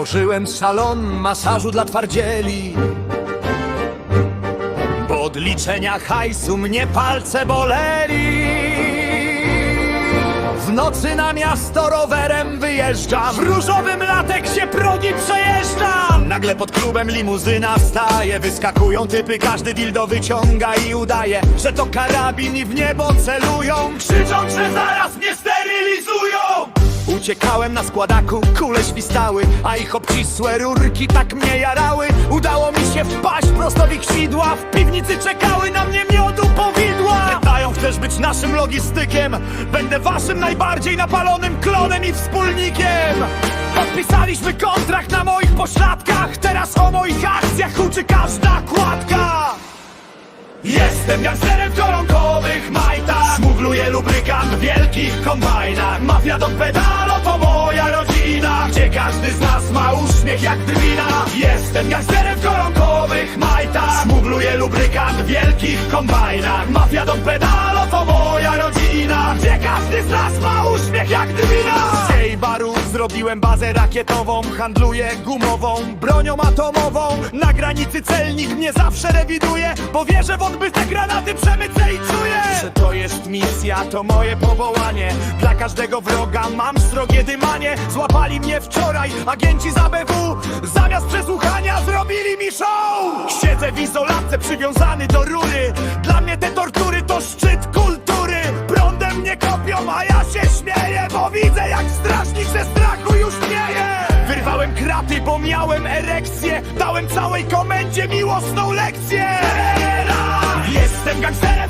Otworzyłem salon masażu dla twardzieli. Bo od liczenia hajsu mnie palce boleli. W nocy na miasto rowerem wyjeżdżam. W różowym lateksie progi przejeżdżam. Nagle pod klubem limuzyna wstaje. Wyskakują typy, każdy dildo wyciąga i udaje Że to karabin i w niebo celują. Krzyczą, że zaraz Uciekałem na składaku, kule świstały A ich obcisłe rurki tak mnie jarały. Udało mi się wpaść prosto w ich sidła W piwnicy czekały na mnie miodu powidła. Pytają, chcesz być naszym logistykiem Będę waszym najbardziej napalonym klonem i wspólnikiem. Podpisaliśmy kontrakt na moich pośladkach Teraz o moich akcjach uczy każda kładka. Jestem gangsterem w koronkowych majtach Smugluję lubrykant w wielkich kombajnach. Mafia do pedalo to moja rodzina. Gdzie każdy z nas ma uśmiech jak drwina? Jestem gangsterem w koronkowych majtach. Smugluję lubrykant w wielkich kombajnach. Mafia do pedalo to moja rodzina. Gdzie każdy z nas ma uśmiech jak drwina? Z jej barów zrobiłem bazę rakietową. Handluję gumową, bronią atomową. Na granicy celnik mnie zawsze rewiduje Bo wierzę w odbyte granaty, przemycę jest misja, to moje powołanie. Dla każdego wroga mam srogie dymanie. Złapali mnie wczoraj agenci z ABW Zamiast przesłuchania zrobili mi show. Siedzę w izolatce przywiązany do rury. Dla mnie te tortury to szczyt kultury. Prądem mnie kopią, a ja się śmieję Bo widzę jak strażnik ze strachu już śmieje Wyrwałem kraty, bo miałem erekcję. Dałem całej komendzie miłosną lekcję. Jestem gangsterem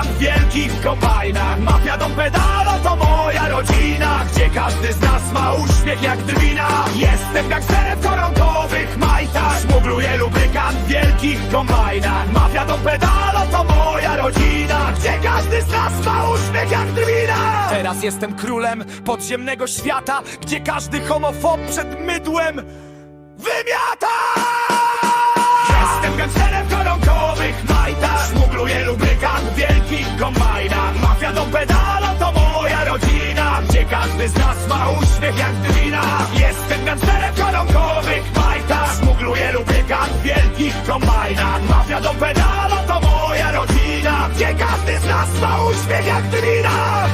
lubrykant w wielkich kombajnach. Mafia do pedalo to moja rodzina Gdzie każdy z nas ma uśmiech jak drwina. Jestem gangsterem w koronkowych majtach Smugluję lubrykant w wielkich kombajnach. Mafia do pedalo to moja rodzina Gdzie każdy z nas ma uśmiech jak drwina. Teraz jestem królem podziemnego świata Gdzie każdy homofob przed mydłem wymiata. Jestem gangsterem w koronkowych majtach każdy z nas ma uśmiech jak drwina. Jestem gangsterem w koronkowych majtach Smugluję lubrykant w wielkich kombajnach Mafia do pedalo to moja rodzina. Gdzie każdy z nas ma uśmiech jak drwina